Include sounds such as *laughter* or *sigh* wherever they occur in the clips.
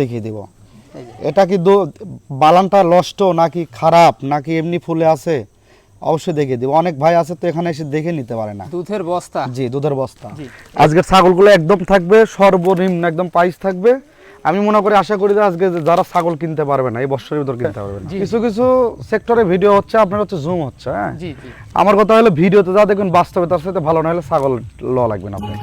দেখিয়ে দিব। এটা কি বালানটা নষ্ট নাকি খারাপ নাকি এমনি ফুলে আছে? অবশ্যই দেখিয়ে দিব। অনেক ভাই আছে তো এখানে এসে দেখে নিতে পারে না। দুধের বস্তা? জি দুধের বস্তা। আজকের ছাগলগুলো একদম থাকবে সর্বনিম্ন একদম প্রাইস থাকবে। আমি মনে করি আশা করি যে আজকে যারা ছাগল কিনতে পারবে না এই বছরের ভিতর কিনতে পারবে না। কিছু কিছু সেক্টরে ভিডিও হচ্ছে আপনার হচ্ছে জুম হচ্ছে হ্যাঁ? আমার কথা হলো ভিডিওতে যা দেখবেন বাস্তবে তার সাথে ভালো না হলে ছাগল ল লাগবে না আপনার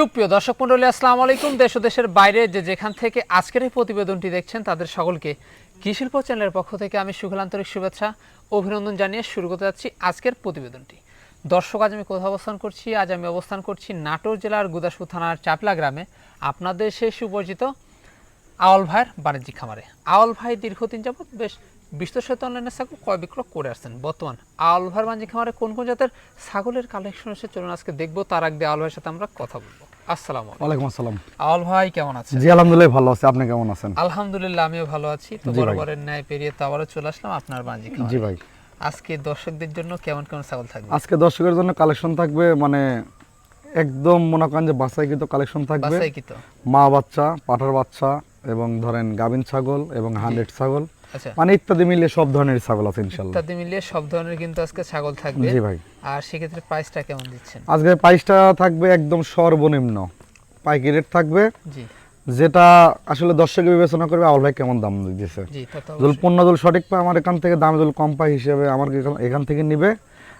সুপ্রিয় দর্শক মন্ডলী আসসালামু আলাইকুম। দেশ ও দেশের বাইরে যে যেখান থেকে আজকের এই প্রতিবেদনটি দেখছেন, তাদের সকলকে কৃষিল্প চ্যানেলের পক্ষ থেকে আমি সুখলান্তরিক শুভেচ্ছা, অভিনন্দন জানিয়ে শুরু করতে যাচ্ছি আজকের প্রতিবেদনটি। দর্শক, আজ আমি কোথাও অবস্থান করছি? আজ আমি অবস্থান করছি নাটোর জেলার গুদাসপুর থানার চাপলা গ্রামে। আপনাদের সেই সুপরিচিত আওয়াল ভাইয়ের বাণিজ্যিক খামারে। আওয়াল ভাই দীর্ঘদিন যাবত বেশ বিশ্বসত অনলাইনে ছাগল ক্রয় বিক্রয় করে আসছেন। বর্তমান আওয়াল ভাইয়ের বাণিজ্যিক খামারে কোন কোন জাতের ছাগলের কালেকশন এসে চলুন আজকে দেখব। তার আগে আওয়াল ভাইয়ের সাথে আমরা কথা বলব। আসসালামু আলাইকুম। আসসালাম। আওয়াল ভাই কেমন আছেন? জি আলহামদুলিল্লাহ ভালো আছে। আপনি কেমন আছেন? আলহামদুলিল্লাহ আমিও ভালো আছি। তো বরাবরের ন্যায় পেরিয়ে তো আবারও চলে আসলাম আপনার বাঞ্জি জি ভাই। আজকে দর্শকদের জন্য কেমন কেমন ছাগল থাকবে? আজকে দর্শকের জন্য কালেকশন থাকবে মানে একদম মনে করেন যে বাসাইকৃত কালেকশন থাকবে। মা বাচ্চা পাঠার বাচ্চা এবং ধরেন গাভিন ছাগল এবং হান্ড্রেড ছাগল। আচ্ছা। মানে ইত্যাদি মিলিয়ে সব ধরনের ছাগল আছে ইনশাল্লাহ। ইত্যাদি মিলিয়ে সব ধরনের কিন্তু আজকে ছাগল থাকবে। জি ভাই। আর সেক্ষেত্রে প্রাইসটা কেমন দিচ্ছেন? আজকে প্রাইসটা থাকবে একদম সর্বনিম্ন। পাইকি রেট থাকবে। জি। যেটা আসলে দর্শক বিবেচনা করবে আউল ভাই কেমন দাম দিতেছে। জি তা যদি পণ্য যদি সঠিক পায় আমার এখান থেকে দাম যদি কম পায় হিসেবে আমার এখান- থেকে নিবে।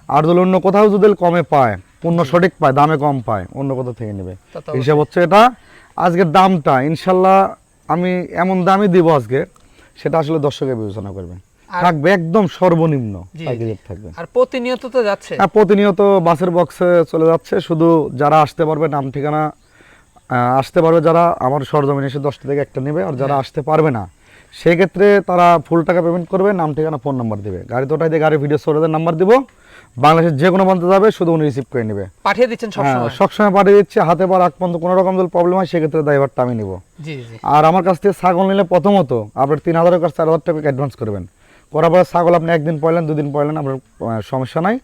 আর যদি অন্য কোথাও যদি কমে পায় পণ্য সঠিক পায় দামে কম পায় অন্য কোথাও থেকে নেবে। হিসাব হচ্ছে এটা। আজকের দামটা ইনশাল্লাহ আমি এমন দামই দিব আজকে সেটা আসলে দর্শকের বিবেচনা করবে আর- থাকবে একদম সর্বনিম্ন থাকবে। আর প্রতিনিয়ত তো যাচ্ছে। হ্যাঁ প্রতিনিয়ত বাসের বক্সে চলে যাচ্ছে শুধু যারা আসতে পারবে নাম ঠিকানা আসতে পারবে যারা আমার সরজমিন এসে দশটা থেকে একটা নেবে আর যারা আসতে পারবে না সেক্ষেত্রে তারা ফুল টাকা পেমেন্ট করবে নাম ঠিকানা ফোন নাম্বার দিবে। গাড়ি তো ওটাই দিয়ে গাড়ির ভিডিও স্টোরেজের নাম্বার দিব বাংলাদেশের যে কোনো প্রান্তে যাবে শুধু উনি রিসিভ করে নেবে। পাঠিয়ে দিচ্ছেন হ্যাঁ সবসময় সবসময় পাঠিয়ে দিচ্ছে হাতে পার আগ পর্যন্ত কোনো রকম যদি প্রবলেম হয় সেক্ষেত্রে ড্রাইভারটা আমি নিব। আর আমার কাছ থেকে ছাগল নিলে প্রথমত আপনার তিন হাজারের কাছে চার হাজার টাকা অ্যাডভান্স করবেন। করার পরে ছাগল আপনি একদিন পয়লেন দুদিন পয়লেন আপনার সমস্যা নাই।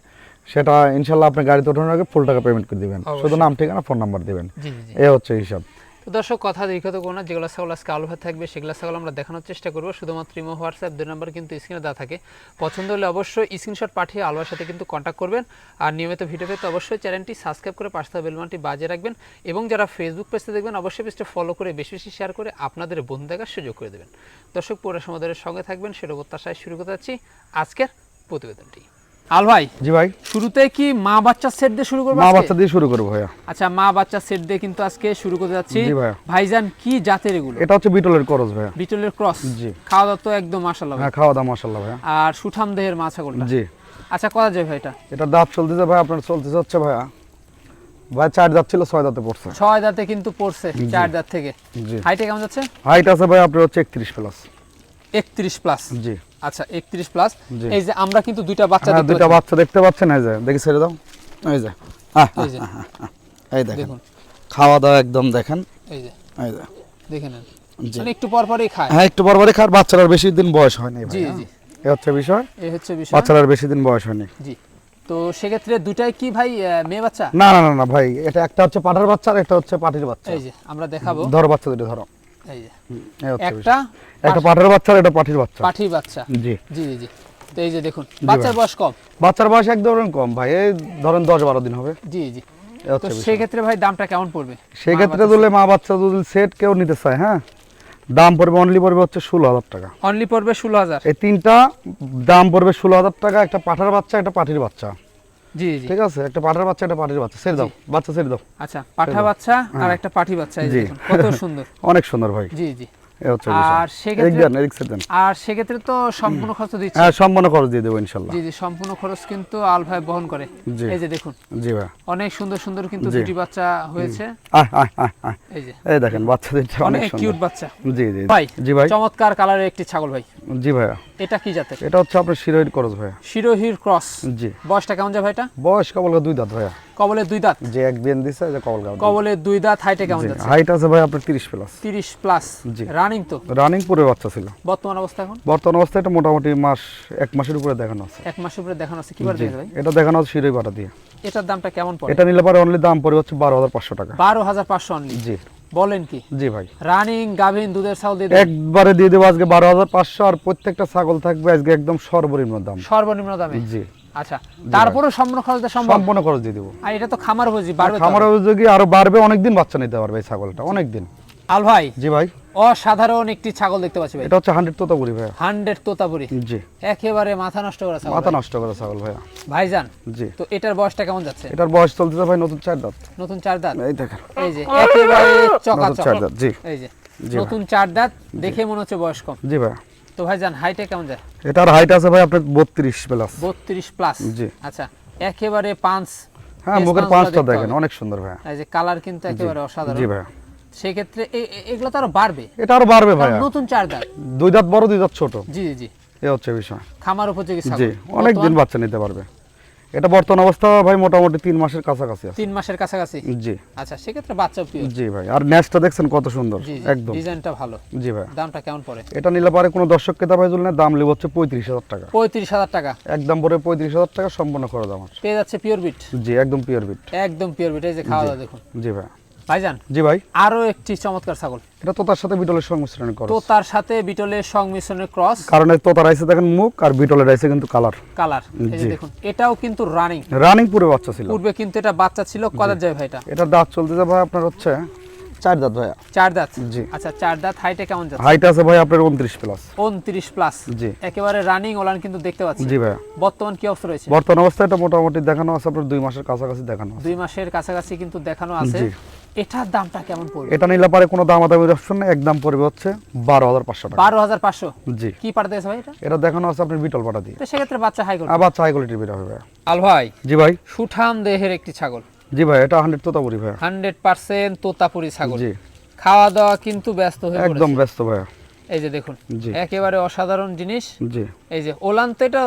সেটা ইনশাল্লাহ আপনি গাড়িতে ওঠানোর আগে ফুল টাকা পেমেন্ট করে দিবেন। শুধু নাম ঠিকানা ফোন নাম্বার দিবেন। এ হচ্ছে হিসাব। দর্শক, কথা দীর্ঘত কোনো যেগুলো ছাগল আজকে আলু ভাত থাকবে সেগুলো ছাগল আমরা দেখানোর চেষ্টা করব। শুধুমাত্র ইমো, হোয়াটসঅ্যাপ, দুই নাম্বার কিন্তু স্ক্রিনে দেওয়া থাকে। পছন্দ হলে অবশ্যই স্ক্রিনশট পাঠিয়ে আলুর সাথে কিন্তু কন্ট্যাক্ট করবেন। আর নিয়মিত ভিডিও পেতে অবশ্যই চ্যানেলটি সাবস্ক্রাইব করে পাশে থাকা বেলমানটি বাজিয়ে রাখবেন। এবং যারা ফেসবুক পেজে দেখবেন, অবশ্যই পেজটা ফলো করে বেশি বেশি শেয়ার করে আপনাদের বন্ধু দেখার সুযোগ করে দেবেন। দর্শক, পুরো সমাদের সঙ্গে থাকবেন সেটা প্রত্যাশায় শুরু করতে যাচ্ছি আজকের প্রতিবেদনটি। আল ভাই জি ভাই। শুরুতে কি মা বাচ্চা সেট দিয়ে শুরু করব মা বাচ্চা দিয়ে শুরু করব ভাইয়া। আচ্ছা মা বাচ্চা সেট দিয়ে কিন্তু আজকে শুরু করতে যাচ্ছি। জি। ভাইজান কি জাতের এগুলো? এটা হচ্ছে বিটলের করজ ভাইয়া। বিটলের ক্রস? জি। খাওয়া দাওয়া তো একদম মাশাল্লাহ হ্যাঁ খাওয়া দাওয়া মাসাল্লাহ ভাইয়া। আর সুঠাম দেহের মাছ ছাগলটা? জি। আচ্ছা কথা যায় ভাই এটা? এটা দাঁত চলতেছে ভাই আপনার চলতেছে হচ্ছে ভাইয়া। ভাই চার দাঁত ছিল ছয় দাঁতে পড়ছে। ছয় দাঁতে কিন্তু পড়ছে চার দাঁত থেকে। জি। হাইটে কেমন যাচ্ছে? হাইট আছে ভাই আপনার হচ্ছে একত্রিশ প্লাস একত্রিশ প্লাস জি। আচ্ছা একত্রিশ প্লাস এই যে আমরা কিন্তু দুইটা বাচ্চা হ্যাঁ দেখতে দুইটা বাচ্চা দেখতে পাচ্ছেন? এই যে দেখি ছেড়ে দাও। এই যে এই যে। এই দেখেন। খাওয়া দাওয়া একদম দেখেন। এই যে। এই যে। দেখে নেন। জি। মানে একটু পর পরই খায়। হ্যাঁ একটু বরবারে খার বাচ্চারার বেশি দিন বয়স হয়নি ভাই জি হ্যাঁ। জি। এ হচ্ছে বিষয়? এই হচ্ছে বিষয়। বাচ্চারার বেশি দিন বয়স হয়নি। জি। তো সেক্ষেত্রে দুটাই কি ভাই মেয়ে বাচ্চা? না না না না ভাই এটা একটা হচ্ছে পাঠার বাচ্চা আর একটা হচ্ছে পাটির বাচ্চা। এই যে আমরা দেখাবো। ধরো বাচ্চা দুটো ধরো। এই যে। একটা। একটা পাঠার বাচ্চা আর একটা পাটির বাচ্চা। পাঠি বাচ্চা। জি। জি জি তো এই যে দেখুন বাচ্চার বয়স কম? বাচ্চার বয়স এক ধরেন কম ভাই এই ধরেন দশ বারো দিন হবে। জি জি। তো বিষয়। সেক্ষেত্রে ভাই দামটা কেমন পড়বে? সেক্ষেত্রে যদি মা বাচ্চা যদি সেট কেউ নিতে চায় হ্যাঁ? দাম পড়বে অনলি পড়বে হচ্ছে ষোলো হাজার টাকা। অনলি পড়বে ষোলো হাজার? এই তিনটা দাম পড়বে ষোলো হাজার টাকা একটা পাঠার বাচ্চা একটা পাটির বাচ্চা। জি ঠিক আছে? একটা পাঠার বাচ্চা একটা পাটির বাচ্চা। ছেড়ে দাও বাচ্চা ছেড়ে দাও। আচ্ছা পাঠা বাচ্চা আর একটা পাঠি বাচ্চা। কত সুন্দর। *laughs* অনেক সুন্দর ভাই। জি জি। আর সেক্ষেত্রে দেন, এদিক side দেন। আর সেক্ষেত্রে তো সম্পূর্ণ খরচ তো হ্যাঁ সম্পূর্ণ খরচ দিয়ে দেবো ইনশাল্লাহ। জি জি সম্পূর্ণ খরচ কিন্তু আল ভাই বহন করে। এই যে দেখুন। জি ভাই। অনেক সুন্দর সুন্দর কিন্তু দুটি বাচ্চা হয়েছে। আহ আহ আহ আহ। এই যে। এই দেখেন বাচ্চাদের অনেক অনেক কিউট বাচ্চা। জি জি। ভাই জি ভাই। চমৎকার কালারের একটি ছাগল ভাই। জি ভাইয়া। এটা কি জাতের? এটা হচ্ছে আপনার শিরোহির করজ ভাইয়া। শিরোহির ক্রস। জি। বয়সটা কেমন যায় ভাইটা? বয়স কবল দুই দাঁত ভাইয়া। কবলের দুই দাঁত? যে এক বিয়ান দিছে যে কবল কবলের দুই দাঁত হাইটে কেমন যাচ্ছে? হাইট আছে ভাই আপনার তিরিশ প্লাস তিরিশ প্লাস জি। রানিং তো? রানিং পরে বাচ্চা ছিল। বর্তমান অবস্থা এখন? বর্তমান অবস্থায় এটা মোটামুটি মাস এক মাসের উপরে দেখানো আছে। এক মাসের উপরে দেখানো আছে। কি বার জি। দেখে ভাই? এটা দেখানো আছে শিরোই বাটা দিয়ে। এটার দামটা কেমন পড়ে? এটা নিলে পরে অনলি দাম পড়ে হচ্ছে বারো হাজার পাঁচশো টাকা। বারো হাজার পাঁচশো অনলি জি। বলেন কি? জি ভাই। রানিং গাভিন দুধের ছাগল দিয়ে একবারে দিয়ে দেবো আজকে বারো হাজার পাঁচশো আর প্রত্যেকটা ছাগল থাকবে আজকে একদম সর্বনিম্ন দাম। সর্বনিম্ন দামে? জি। আচ্ছা। তারপরেও সম্পূর্ণ খরচ সম্ভব? সম্পূর্ণ খরচ দিয়ে দেবো। আর এটা তো খামার বাড়বে খামার। অভিযোগী আরও বাড়বে অনেকদিন বাচ্চা নিতে পারবে এই ছাগলটা অনেকদিন। আল ভাই? জি ভাই। অসাধারণ একটি ছাগল দেখতে পাচ্ছি ভাই। এটা হচ্ছে হান্ড্রেড তোতাপুরি ভাইয়া। হান্ড্রেড তোতাপুরি। জি। একেবারে মাথা নষ্ট করা ছাগল মাথা নষ্ট করে ছাগল ভাইয়া। ভাইজান জি। তো এটার বয়সটা কেমন যাচ্ছে? এটার বয়স চলতেছে ভাই নতুন চার দাঁত। নতুন চার দাঁত? এই দেখেন। এই যে একেবারে চকাচক। চার দাঁত জি। এই যে নতুন চার দাঁত দেখে মনে হচ্ছে বয়স কম। জি ভাইয়া। তো ভাইজান হাইটে কেমন যায়? এটার হাইট আছে ভাই আপনার বত্রিশ প্লাস বত্রিশ প্লাস জি। আচ্ছা একেবারে পাঁচ হ্যাঁ মুখের পাঁচটা দেখেন অনেক সুন্দর ভাইয়া। এই যে কালার কিন্তু একেবারে অসাধারণ। জি ভাইয়া। সেক্ষেত্রে এ- এ- এগুলো তো আরও বাড়বে। এটা আরও বাড়বে নতুন চার দাঁত। দুই দাঁত বড় দুই দাঁত ছোট। জি জি হচ্ছে বিষয়। খামার উপযোগী জি অনেক দিন বাচ্চা নিতে পারবে। এটা বর্তমান অবস্থা ভাই মোটামুটি তিন মাসের কাছাকাছি আছে। তিন মাসের কাছাকাছি? জি। আচ্ছা সেক্ষেত্রে বাচ্চা জি ভাই আর দেখছেন কত সুন্দর। একদম। ডিজাইনটা ভালো। জি ভাই। দামটা কেমন পড়ে? এটা নিলে পারে কোনো দর্শক ক্রেতা ভাই দাম লিব হচ্ছে পঁয়ত্রিশ হাজার টাকা। পঁয়ত্রিশ হাজার টাকা। একদম পরে পঁয়ত্রিশ হাজার টাকা সম্পূর্ণ খরচ আমার। পেয়ে যাচ্ছে পিওর বিট? জি একদম পিওর বিট। একদম পিওর বিট এই যে খাওয়া দাওয়া দেখুন। জি ভাই। ভাইজান জি ভাই। আরও একটি চমৎকার ছাগল। এটা তো তার সাথে বিটলের সংমিশ্রণ করো তো তার সাথে বিটলের ক্রস কারণ এই তোতার আইসে দেখেন মুখ আর বিটলের আইসে কিন্তু কালার কালার এই যে দেখুন এটাও কিন্তু রানিং রানিং পুরো বাচ্চা ছিল। পূর্বে কিন্তু এটা বাচ্চা ছিল। কদার যায় ভাইটা? এটা দাঁত চলতে যাবে আপনার হচ্ছে চার দাঁত ভাইয়া। চার দাঁত? জি। আচ্ছা চার দাঁত হাইটে কেমন যাচ্ছে? হাইট আছে ভাই আপনার উনত্রিশ প্লাস উনত্রিশ প্লাস জি। একেবারে রানিং ওলান কিন্তু দেখতে পাচ্ছি। জি ভাইয়া। বর্তমান কি অবস্থা রয়েছে? বর্তমান অবস্থায় এটা মোটামুটি দেখানো আছে আপনার দুই মাসের কাছাকাছি দেখানো আছে। দুই মাসের কাছাকাছি কিন্তু দেখানো আছে। জি। এটার দামটা কেমন পড়বে? এটা নিলে পারে কোনো অপশন একদম পড়বে হচ্ছে বারো হাজার পাঁচশো টাকা। বারো হাজার পাঁচশো? জি। কি পাঠাতে আছে ভাই এটা? এটা দেখানো আছে আপনার বিটল পাটা দিয়ে। তো সেক্ষেত্রে বাচ্চা হাই কোয়ালিটি আবার হাই কোয়ালিটির বিটা হবে। আল ভাই জি ভাই। সুঠাম দেহের একটি ছাগল। জি ভাই এটা হান্ড্রেড তোতা ভাই হান্ড্রেড পার্সেন্ট তোতাপুরি ছাগল। জি। খাওয়া দাওয়া কিন্তু ব্যস্ত হয়ে একদম ব্যস্ত ভাইয়া। এই যে দেখুন একেবারে অসাধারণ জিনিস। জি। এই যে ওলান তো এটা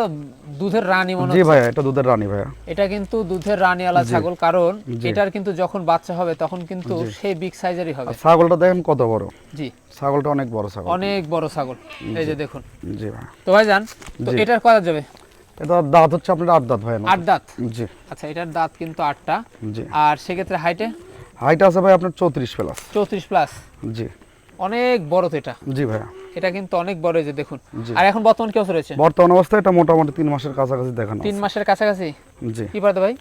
দুধের রানী মনে জি। ভাইয়া এটা দুধের রানী ভাইয়া। এটা কিন্তু দুধের রানীওয়ালা ছাগল কারণ এটার কিন্তু যখন বাচ্চা হবে তখন কিন্তু সেই বিগ সাইজেরই হবে। ছাগলটা দেখেন কত বড়। জি। ছাগলটা অনেক বড় ছাগল। অনেক বড় ছাগল। এই যে দেখুন। জি ভাই তো ভাই যান তো এটার কত যাবে? এটা দাঁত হচ্ছে আপনার আট দাঁত ভাইয়া আট দাঁত? জি। আচ্ছা এটার দাঁত কিন্তু আটটা। জি। আর সেক্ষেত্রে হাইটে হাইট আছে ভাই আপনার চৌত্রিশ প্লাস চৌত্রিশ প্লাস জি। অনেক বড় তো এটা। জি ভাইয়া। এটা কিন্তু অনেক বড় যে দেখুন। আর এখন বর্তমান কি অবস্থা রয়েছে? বর্তমান অবস্থায় এটা মোটামুটি তিন মাসের কাছাকাছি দেখানো তিন মাসের কাছাকাছি? জি। কি পাঠাতে ভাই?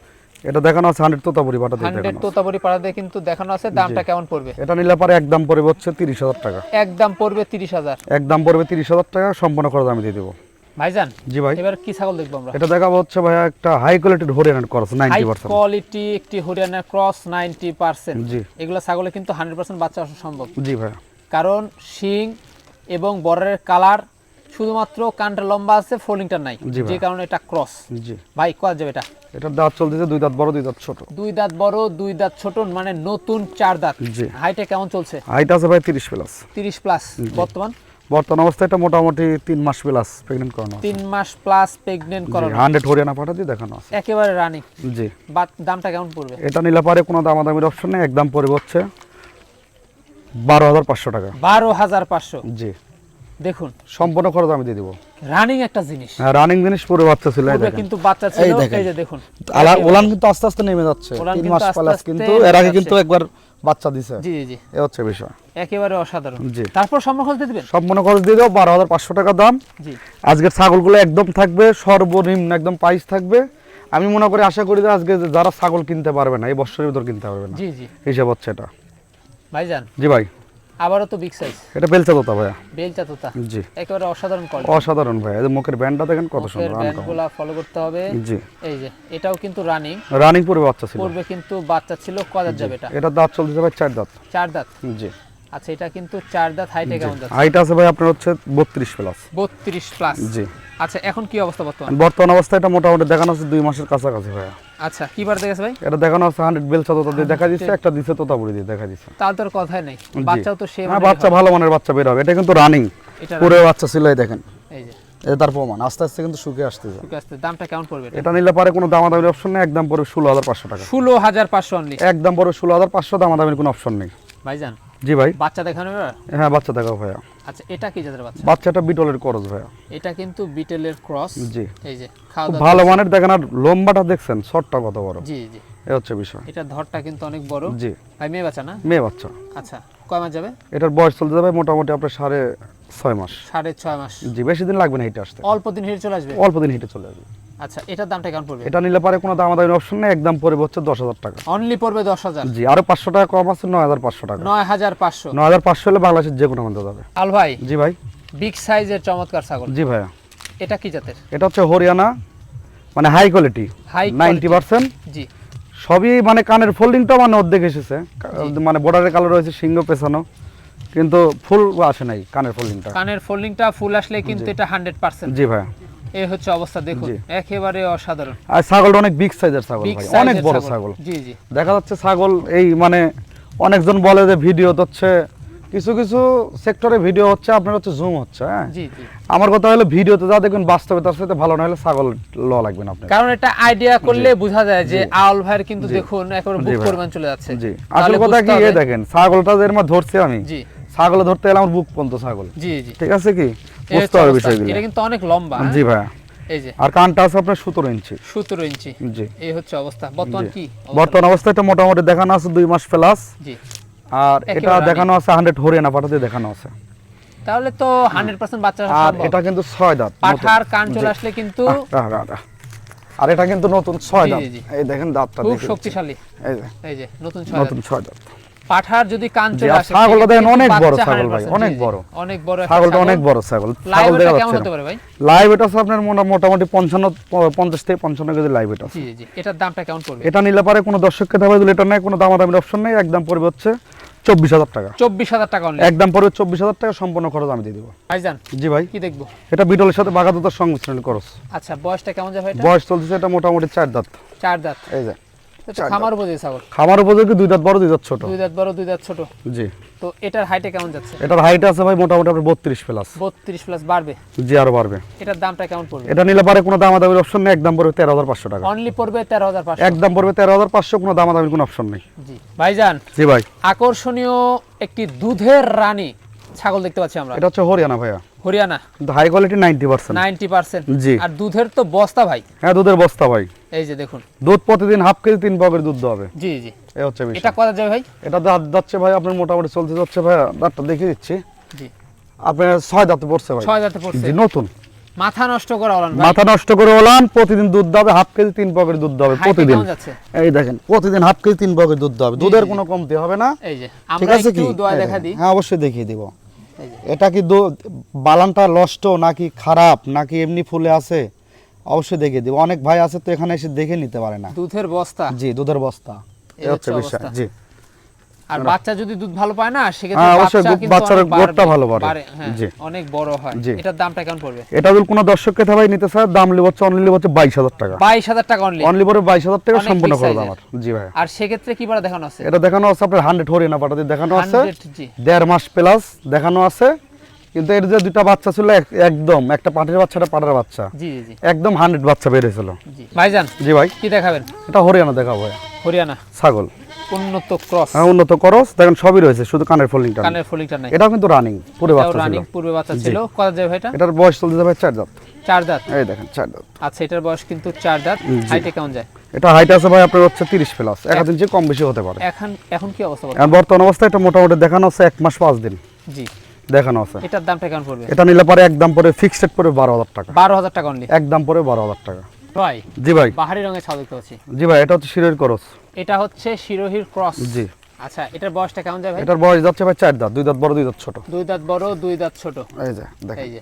এটা দেখানো আছে হান্ড্রেড তোতাপুরি বাটা দিয়ে হান্ড্রেড। তোতাপুরি পাড়াতে কিন্তু দেখানো আছে। দামটা কেমন পড়বে? এটা নিলে পারে একদম পড়বে হচ্ছে তিরিশ হাজার টাকা। একদম পড়বে তিরিশ হাজার। একদম পড়বে তিরিশ হাজার টাকা সম্পূর্ণ খরচ আমি দিয়ে দেবো। ভাইজান জি ভাই। এবার কি ছাগল দেখব আমরা? এটা দেখাবো হচ্ছে ভাইয়া একটা হাই কোয়ালিটির হরিয়ানার করস হাই নাইনটি পার্সেন্ট কোয়ালিটি একটি হরিয়ানা ক্রস নাইনটি পার্সেন্ট জি। এগুলো ছাগলে কিন্তু হান্ড্রেড পার্সেন্ট বাচ্চা আসা সম্ভব। জি ভাইয়া। কারণ শিং এবং বর্ডারের কালার শুধুমাত্র কানটা লম্বা আছে ফোল্ডিংটা নাই। যে কারণে এটা ক্রস জি। ভাই কত যাবে এটা? এটার দাঁত চলতেছে দুই দাঁত বড় দুই দাঁত ছোট। দুই দাঁত বড় দুই দাঁত ছোট মানে নতুন চার দাঁত। জি। হাইটে কেমন চলছে? হাইট আছে ভাই তিরিশ প্লাস তিরিশ প্লাস বর্তমান? বর্তমান অবস্থায় এটা মোটামুটি তিন মাস প্লাস প্রেগনেন্ট করানো আছে। তিন মাস প্লাস প্রেগনেন্ট করানো। হান্ড্রেড হরিয়ানা পাঠা দিয়ে দেখানো আছে। একেবারে রানিং জি। দামটা কেমন পড়বে? এটা নিলে পারে কোনো দাম দামাদামির অপশন নেই একদম পড়বে হচ্ছে বারো হাজার পাঁচশো টাকা। বারো হাজার পাঁচশো। জি। দেখুন। সম্পূর্ণ খরচ আমি দিয়ে দিব। রানিং একটা জিনিস। হ্যাঁ রানিং জিনিস পরে বাচ্চা ছিল। কিন্তু বাচ্চা ছিল এই যে দেখুন। আলা ওলান কিন্তু আস্তে আস্তে নেমে যাচ্ছে তিন মাস প্লাস কিন্তু এর আগে কিন্তু একবার বাচ্চা দিছে। জি জি এ হচ্ছে বিষয়। একেবারে অসাধারণ। জি। তারপর সম্মান খরচ দিয়ে দিবেন? সম্পূর্ণ খরচ দিয়ে দেবো বারো হাজার পাঁচশো টাকা দাম। জি। আজকের ছাগলগুলো একদম থাকবে সর্বনিম্ন একদম প্রাইস থাকবে। আমি মনে করি আশা করি যে আজকে যারা ছাগল কিনতে পারবে না এই বছরের ভিতর কিনতে পারবে না। জি জি। হিসাব হচ্ছে এটা। ভাইজান? জি ভাই। আবারও তো বিগ সাইজ এটা বেলচা তোতা ভাইয়া। বেলচা তোতা? জি। একেবারে অসাধারণ কোয়ালিটি অসাধারণ ভাই এই মুখের ব্যান্ডটা দেখেন কত সুন্দর। ব্যান্ডগুলা ফলো করতে হবে। জি। এই যে এটাও কিন্তু রানিং রানিং পরে বাচ্চা ছিল। পূর্বে কিন্তু বাচ্চা ছিল কদার যাবে এটা? এটা দাঁত চলতেছে ভাই চার দাঁত। চার দাঁত? জি। আচ্ছা এটা কিন্তু চার দাঁত হাইটে কেমন যাচ্ছে? হাইট আছে ভাই আপনার হচ্ছে বত্রিশ প্লাস বত্রিশ প্লাস জি। আচ্ছা এখন কি অবস্থা বর্তমান? বর্তমান অবস্থায় এটা মোটামুটি দেখানো আছে দুই মাসের কাছাকাছি ভাইয়া। আচ্ছা কি বার দেখেছে ভাই? এটা দেখানো আছে 100 বেল ছাতা দিয়ে দেখা দিচ্ছে একটা তোতাপুরি দিয়ে দেখা দিচ্ছে। তার তোর কথাই নাই। বাচ্চাও তো সে হ্যাঁ বাচ্চা ভালো মানের বাচ্চা বের হবে। এটা কিন্তু রানিং পুরো বাচ্চা ছিল দেখেন। এই যে। এটা তার প্রমাণ। আস্তে আস্তে কিন্তু শুকে আসতেছে শুকে আছে দামটা কেমন পড়বে এটা? নিলে পারে কোনো দামাদামির অপশন নেই একদম পড়বে ষোলো হাজার পাঁচশো টাকা। ষোলো হাজার পাঁচশো অনলি একদম পড়বে ষোলো হাজার পাঁচশো দামাদামির কোনো অপশন নেই। ভাইজান? জি ভাই। বাচ্চা দেখানো? হ্যাঁ বাচ্চা দেখাও ভাইয়া। আচ্ছা এটা কি জাতের বাচ্চা? বাচ্চাটা বিটলের করজ ভাইয়া। এটা কিন্তু বিটেলের ক্রস জি। এই যে ভালো মানের দেখেন আর লম্বাটা দেখছেন শর্টটা কত বড়? জি জি। এ হচ্ছে বিষয়। এটা ধরটা কিন্তু অনেক বড়। জি। ভাই মেয়ে বাচ্চা না? মেয়ে বাচ্চা। আচ্ছা কয় মাস যাবে? এটার বয়স চলতে যাবে মোটামুটি আপনার সাড়ে ছয় মাস। সাড়ে ছয় মাস। জি বেশি দিন লাগবে না হিটে আসতে। অল্প দিন হেঁটে চলে আসবে? অল্প দিন হিটে চলে আসবে। আচ্ছা এটার দামটা কেমন পড়বে? এটা নিলে পারে কোনো দামাদামির অপশন নেই একদম পড়বে হচ্ছে দশ হাজার টাকা। অনলি পড়বে দশ হাজার? জি আরও পাঁচশো টাকা কম আছে নয় হাজার পাঁচশো টাকা। নয় হাজার পাঁচশো। নয় হাজার পাঁচশো হলে বাংলাদেশের যে কোনো মধ্যে যাবে। আল ভাই জি ভাই। বিগ সাইজের চমৎকার ছাগল। জি ভাইয়া। এটা কি জাতের? এটা হচ্ছে হরিয়ানা মানে high quality High ninety percent জি। সবই মানে কানের ফোল্ডিংটাও মানে অর্ধেক এসেছে। মানে বর্ডারের কালার রয়েছে সিংহ পেছানো কিন্তু ফুল আসে নাই কানের ফোল্ডিংটা কানের ফোল্ডিংটা ফুল আসলে কিন্তু এটা হান্ড্রেড পার্সেন্ট জি ভাইয়া। এই হচ্ছে অবস্থা দেখুন একেবারে অসাধারণ। আর ছাগলটা অনেক বিগ সাইজের ছাগল অনেক বড় ছাগল। জি জি। দেখা যাচ্ছে ছাগল এই মানে অনেকজন বলে যে ভিডিও হচ্ছে কিছু কিছু সেক্টরে ভিডিও হচ্ছে আপনার হচ্ছে জুম হচ্ছে হ্যাঁ? আমার কথা হলো ভিডিওতে যা দেখবেন বাস্তবে তার সাথে ভালো না হলে ছাগল ল লাগবে না আপনার। কারণ এটা আইডিয়া করলে বোঝা যায় যে আউল ভাইয়ের কিন্তু দেখুন একেবারে বুক পরিমাণ চলে যাচ্ছে। জি। আসল কথা কি এ দেখেন ছাগলটা যে ধরছে আমি জি। ছাগল ধরতে গেলে আমার বুক পর্যন্ত ছাগল। জি জি। ঠিক আছে কি? বুঝতে হবে বিষয়গুলো। এটা কিন্তু অনেক লম্বা হ্যাঁ? জি ভাইয়া। এই যে। আর কানটা আছে আপনার সতেরো ইঞ্চি। সতেরো ইঞ্চি। জি। এই হচ্ছে অবস্থা। বর্তমান কি বর্তমান অবস্থায় এটা মোটামুটি দেখানো আছে মাস প্লাস। জি। আর এটা দেখানো আছে হান্ড্রেড হরিয়ানা পাঠাতে দেখানো আছে। তাহলে তো হান্ড্রেড পার্সেন্ট বাচ্চা আর এটা কিন্তু ছয় দাঁত। পাঠার কান চলে আসলে কিন্তু। আর এটা কিন্তু নতুন ছয় দাঁত। এই দেখেন দাঁতটা খুব শক্তিশালী। এই যে, এই যে নতুন ছয় নতুন ছয় দাঁত। পাঠার যদি কান চলে আসে ছাগলটা দেখেন অনেক বড় ছাগল ভাই, অনেক বড়। অনেক বড় ছাগলটা। অনেক বড় ছাগল ছাগল দেখা কেমন যাচ্ছে ভাই? লাইভ এটা আপনার মোটা- মোটামুটি পঞ্চান্ন প- পঞ্চাশ থেকে পঞ্চান্ন কেজি লাইভ এটা জি জি এটার দামটা কেমন পড়বে? এটা নিলে পারে কোনো দর্শককে দিলে এটা নেই কোনো দামাদামির অপশন নেই একদম পড়বে হচ্ছে চব্বিশ হাজার টাকা। চব্বিশ হাজার টাকা একদম পড়বে চব্বিশ হাজার টাকা সম্পূর্ণ খরচ আমি দিয়ে দিব। ভাইজান জি ভাই। কি দেখব? এটা বিটলের সাথে বাগাদুতার সংমিশ্রণ খরচ। আচ্ছা বয়সটা কেমন যাবে বয়স চলতেছে এটা মোটামুটি চার দাঁত। চার দাঁত। এই যে। এটা চার খামার উপযোগী ছাগল? খামার উপযোগী দুই দাঁত বড় দুই দাঁত ছোট? দুই দাঁত বড় দুই দাঁত ছোট? জি। তো এটার হাইটে কেমন যাচ্ছে? এটার হাইট আছে ভাই মোটামুটি আপনার বত্রিশ প্লাস বত্রিশ প্লাস বাড়বে? জি আরও বাড়বে। এটার দামটা কেমন পড়বে? এটা নিলে পারে কোনো দামাদামির অপশন নেই একদম পড়বে তেরো হাজার পাঁচশো টাকা। অনলি পড়বে তেরো হাজার পাঁচশো। একদম পড়বে তেরো হাজার পাঁচশো কোনো দামাদামির কোনো অপশন নেই। জি। ভাইজান জি ভাই। আকর্ষণীয় একটি দুধের রানী ছাগল দেখতে পাচ্ছি আমরা। এটা হচ্ছে হরিয়ানা ভাইয়া। Haryana. High quality ninety percent ninety percent জি। আর দুধের তো বস্তা ভাই। হ্যাঁ দুধের বস্তা ভাই। এই যে দেখুন। দুধ প্রতিদিন হাফ কেজি তিন পকের দুধ হবে। জি জি। এ হচ্ছে বিষয়। এটা কত যাবে ভাই? এটা দাঁত যাচ্ছে ভাই আপনার মোটামুটি চলতে যাচ্ছে ভাই দাঁতটা দিচ্ছি। জি। আপনার দাঁতে পড়ছে ভাই। দাঁতে পড়ছে। জি নতুন। মাথা নষ্ট করা মাথা নষ্ট করে ওলান প্রতিদিন দুধ দেবে হাফ কেজি তিন পকের দুধ দেবে প্রতিদিন। এই দেখেন প্রতিদিন হাফ কেজি তিন পকের দুধ দেবে দুধের কোনো কমতি হবে না। এই যে আমরা একটু দোয়া দেখা দিই। হ্যাঁ অবশ্যই দেখিয়ে দিব। এই এটা কি বালানটা লষ্ট নাকি খারাপ নাকি এমনি ফুলে আছে? অবশ্যই দেখে দিব। অনেক ভাই আছে তো এখানে এসে দেখে নিতে পারে না। দুধের বস্তা? জি দুধের বস্তা। হচ্ছে বিষয়। জি। আর বাচ্চা যদি দুধ ভালো পায় না সেক্ষেত্রে হ্যাঁ, বাচ্চা কিন্তু বাচ্চার গোটটা ভালো বাড়ে। হ্যাঁ, জি। অনেক বড় হয়। এটার দামটা কেমন পড়বে? এটা যদি কোনো দর্শককে নিতে চায় দাম লিব হচ্ছে অনলি হচ্ছে টাকা। বাইশ হাজার টাকা অনলি অনলি পরে বাইশ হাজার টাকা সম্পূর্ণ জি ভাই। আর সেক্ষেত্রে কি বারে দেখানো আছে? এটা দেখানো আছে আপনার হান্ড্রেড হরিয়ানা পাটাতে দেখানো আছে। 100 দেড় মাস প্লাস দেখানো আছে। কিন্তু এর যে দুটা বাচ্চা ছিল একদম একটা পাটির বাচ্চা একটা পাটার বাচ্চা। জি জি একদম হান্ড্রেড বাচ্চা বেরিয়েছিল। জি। ভাইজান জি ভাই। কি দেখাবেন? এটা হরিয়ানা দেখাবো হরিয়ানা। ছাগল। উন্নত ক্রস। হ্যাঁ উন্নত করস। দেখেন সবই রয়েছে শুধু কানের ফোল্ডিংটা কানের ফলিংটা নাই। এটাও কিন্তু রানিং পুরো বাচ্চা ছিল। রানিং বাচ্চা ছিল। কত যাবে ভাইটা? এটার বয়স চলতে যাবে চার দাঁত। চার দাঁত। এই দেখেন চার দাঁত। আচ্ছা এটার বয়স কিন্তু চার দাঁত। হাইটে কেমন যায়? এটা হাইট আছে ভাই আপনার হচ্ছে তিরিশ প্লাস এক হাত ইঞ্চি কম বেশি হতে পারে। এখন এখন কি অবস্থা? বর্তমান? অবস্থায় এটা মোটামুটি দেখানো আছে এক মাস পাঁচ দিন। জি। দেখানো আছে। এটার দামটা কেমন পড়বে? এটা নিলে পরে একদম পরে ফিক্সড রেট পরে বারো হাজার টাকা। বারো হাজার টাকা অনলি একদম পরে বারো হাজার টাকা। ভাই জি ভাই। বাহারি রঙের দেখতে পাচ্ছি জি ভাই এটা হচ্ছে শিরের করস। এটা হচ্ছে শিরোহির ক্রস। জি। আচ্ছা এটার বয়সটা কেমন যাবে এটার বয়স যাচ্ছে ভাই চার দাঁত দুই দাঁত বড় দুই দাঁত ছোট। দুই দাঁত বড় দুই দাঁত ছোট। এই যে দেখেন। এই যে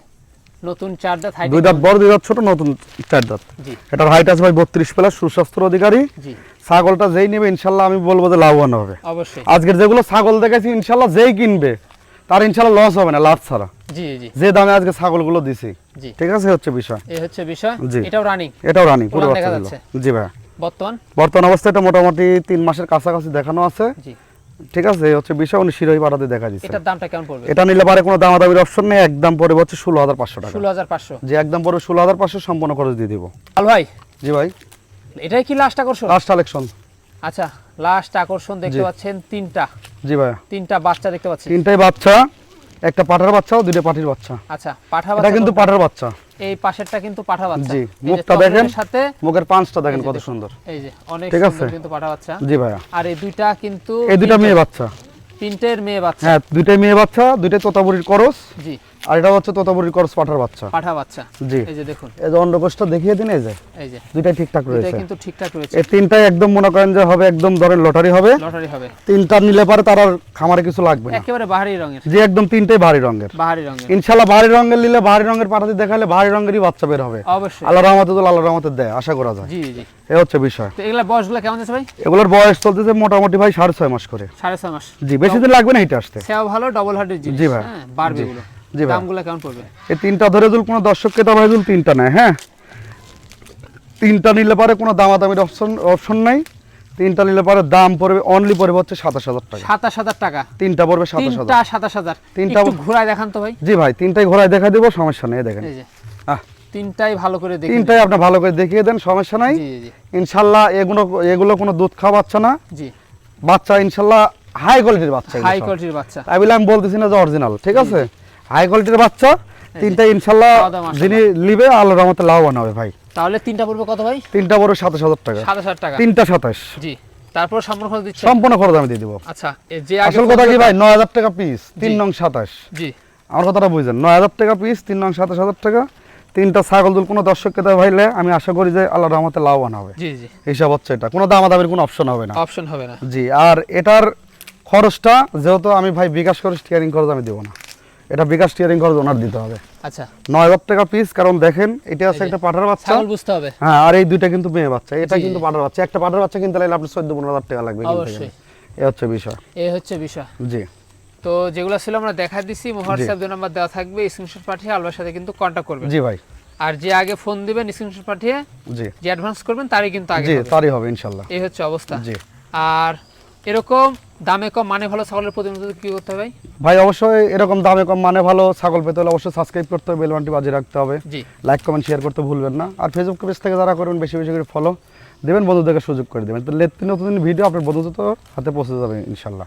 নতুন চার দাঁত হাইট দুই দাঁত বড় দুই দাঁত ছোট নতুন চার দাঁত। জি। এটার হাইট আছে ভাই বত্রিশ প্লাস সুস্বাস্থ্য অধিকারী। জি। ছাগলটা যেই নেবে ইনশাল্লাহ আমি বলব যে লাভবান হবে। অবশ্যই। আজকের যেগুলো ছাগল দেখেছি ইনশাল্লাহ যেই কিনবে। তার ইনশাল্লাহ লস হবে না লাভ ছাড়া। জি জি যে দামে আজকে ছাগলগুলো দিছি। জি। ঠিক আছে হচ্ছে বিষয়। এই হচ্ছে বিষয়। জি। এটাও রানিং এটাও রানি পুরো দেখা যাচ্ছে। জি ভাই বর্তমান? বর্তমান অবস্থায় এটা মোটামুটি তিন মাসের কাছাকাছি দেখানো আছে। জি। ঠিক আছে এই হচ্ছে বিষয় উনি শিরোহী পাঠাতে দেখা দিচ্ছে এটার দামটা কেমন পড়বে? এটা নিলে পারে কোনো দামাদামির অপশন নেই একদম পড়বে হচ্ছে ষোলো হাজার পাঁচশো টাকা। ষোলো হাজার পাঁচশো। যে একদম পড়বে ষোলো হাজার পাঁচশো সম্পূর্ণ খরচ দিয়ে দিব। আল ভাই? জি ভাই। এটাই কি লাস্ট আকর্ষণ? লাস্ট কালেকশন আচ্ছা লাস্ট আকর্ষণ দেখতে পাচ্ছেন তিনটা। জি ভাই তিনটা বাচ্চা দেখতে পাচ্ছি। তিনটাই বাচ্চা একটা পাঠার বাচ্চা ও দুইটা পাটির বাচ্চা। আচ্ছা পাঠা বাচ্চা কিন্তু পাঠার বাচ্চা। এই পাশেরটা কিন্তু পাঠা বাচ্চা। জি, মুখটা দেখেন। সাথে মুখের পাঁচটা দেখেন কত সুন্দর। এই যে অনেক ঠিক সুন্দর আছে। কিন্তু পাঠা বাচ্চা। জি ভাইয়া। আর এই দুইটা কিন্তু এই দুইটা মেয়ে বাচ্চা। তিনটের মেয়ে বাচ্চা। হ্যাঁ দুইটাই মেয়ে বাচ্চা দুইটাই তোতাবুরির করস। জি। আর এটা হচ্ছে তোতাবুরির করস পাঠার বাচ্চা। পাঠা বাচ্চা। জি। এই যে দেখুন। এই যে অন্ডকোষটা দেখিয়ে দিন এই যে। এই যে। ঠিকঠাক এটা কিন্তু ঠিকঠাক রয়েছে। এই তিনটাই একদম মনে করেন যে হবে একদম ধরেন লটারি হবে। লটারি হবে। তিনটা নিলে পারে তার আর খামারে কিছু লাগবে না। একেবারে বাহারি রঙের। যে একদম তিনটাই ভারী রঙের। বাহারি রঙের। ইনশাল্লাহ ভারী রঙের নিলে ভারী রঙের পাঠাতে দেখালে ভারী রঙেরই বাচ্চা বের হবে। অবশ্যই। আল্লাহ রহমতে তো আল্লাহ রহমতে দেয় আশা করা যায়। জি জি। এ হচ্ছে বিষয়। তো এগুলা বয়সগুলো কেমন আছে ভাই? এগুলোর বয়স চলতেছে মোটামুটি ভাই সাড়ে ছয় মাস করে। সাড়ে ছয় মাস। জি বেশি দিন লাগবে না এটা আসতে। সেও ভালো ডবল হার্টের জিনিস। জি ভাই। হ্যাঁ বাড়বে এগুলো। জি। দামগুলো কেমন পড়বে? এই তিনটা ধরে কোনো দর্শক ক্রেতা ভাই দুল তিনটা নেয় হ্যাঁ? তিনটা নিলে পারে কোনো দামাদামির অপশন অপশন নাই। তিনটা নিলে পারে দাম পড়বে অনলি পড়বে হচ্ছে সাতাশ হাজার টাকা। সাতাশ হাজার টাকা। তিনটা পড়বে সাতাশ হাজার। সাতাশ হাজার। তিনটা- দেখান তো ভাই। জি ভাই তিনটাই ঘোড়ায় দেখা দিব সমস্যা নেই দেখেন। আহ, তিনটাই ভালো করে দেখি তিনটাই আপনি ভালো করে দেখিয়ে দেন সমস্যা নাই। ইনশাল্লাহ এগুলো এগুলো কোনো দুধ খাওয়া বাচ্চা না। জি। বাচ্চা ইনশাল্লাহ হাই কোয়ালিটির বাচ্চা হাই কোয়ালিটির বাচ্চা। আমি বলতেছি না যে অরিজিনাল ঠিক আছে? হাই কোয়ালিটির বাচ্চা। তিনটা ইনশাল্লাহ দাওয়া। যিনি নিবে আল্লাহর রহমতে লাভবান হবে ভাই। তাহলে তিনটা পড়বে কত ভাই? তিনটা বড় সাতাশ হাজার টাকা। সাতাশ হাজার টাকা। তিনটা সাতাশ। জি। তারপর সম্পূর্ণ খরচ দিচ্ছে সম্পূর্ণ খরচ আমি দিয়ে দিব। আচ্ছা যে আসল কথা কি ভাই নয় হাজার টাকা পিস তিন নং সাতাশ। জি। আমার কথাটা নয় হাজার টাকা পিস তিন নং সাতাশ হাজার টাকা। তিনটা ছাগল দুল কোনো দর্শক ক্রেতা ভাইলে আমি আশা করি যে আল্লাহর রহমতে লাভবান হবে জি জি। হিসাব হচ্ছে এটা। কোনো দাম দামের কোনো অপশন হবে না। অপশন হবে না। জি আর এটার খরচটা যেহেতু আমি ভাই বিকাশ করে স্টিয়ারিং খরচ আমি দেবো না। এটা বিকাশ স্টিয়ারিং খরচ ওনার দিতে হবে। আচ্ছা। নয় হাজার টাকা পিস কারণ দেখেন এটা আছে একটা পাঠার বাচ্চা। বুঝতে হবে। হ্যাঁ আর এই দুইটা কিন্তু মেয়ে বাচ্চা এটা কিন্তু। পাঠার বাচ্চা। একটা পাঠার বাচ্চা কিনতে লাগলে আপনার চোদ্দ পনেরো হাজার টাকা লাগবে অবশ্যই। এ হচ্ছে বিষয়। এই হচ্ছে বিষয়। জি। তো যেগুলো ছিল আমরা দেখা দিছি হোয়াটসঅ্যাপ দুই নাম্বার দেওয়া থাকবে স্ক্রিনশট পাঠিয়ে আলবার সাথে কিন্তু কন্ট্যাক্ট করবেন। জি ভাই। আর যে আগে ফোন দিবেন স্ক্রিনশট পাঠিয়ে জি। যে অ্যাডভান্স করবেন তারই কিন্তু আগে জি তারই হবে ইনশাল্লাহ। এই হচ্ছে অবস্থা। জি। আর এরকম দামে কম মানে ভালো ছাগলের প্রতিনিধিত্ব কি করতে হবে ভাই? অবশ্যই এরকম দামে কম মানে ভালো ছাগল পেতে হলে অবশ্যই সাবস্ক্রাইব করতে হবে বেলবানটি বাজিয়ে রাখতে হবে। লাইক কমেন্ট শেয়ার করতে ভুলবেন না। আর ফেসবুক পেজ থেকে যারা করবেন বেশি বেশি করে ফলো দেবেন বন্ধুদেরকে সুযোগ করে দেবেন। তো লেট নতুন ভিডিও আপনার বন্ধুদের হাতে পৌঁছে যাবে ইনশাল্লাহ।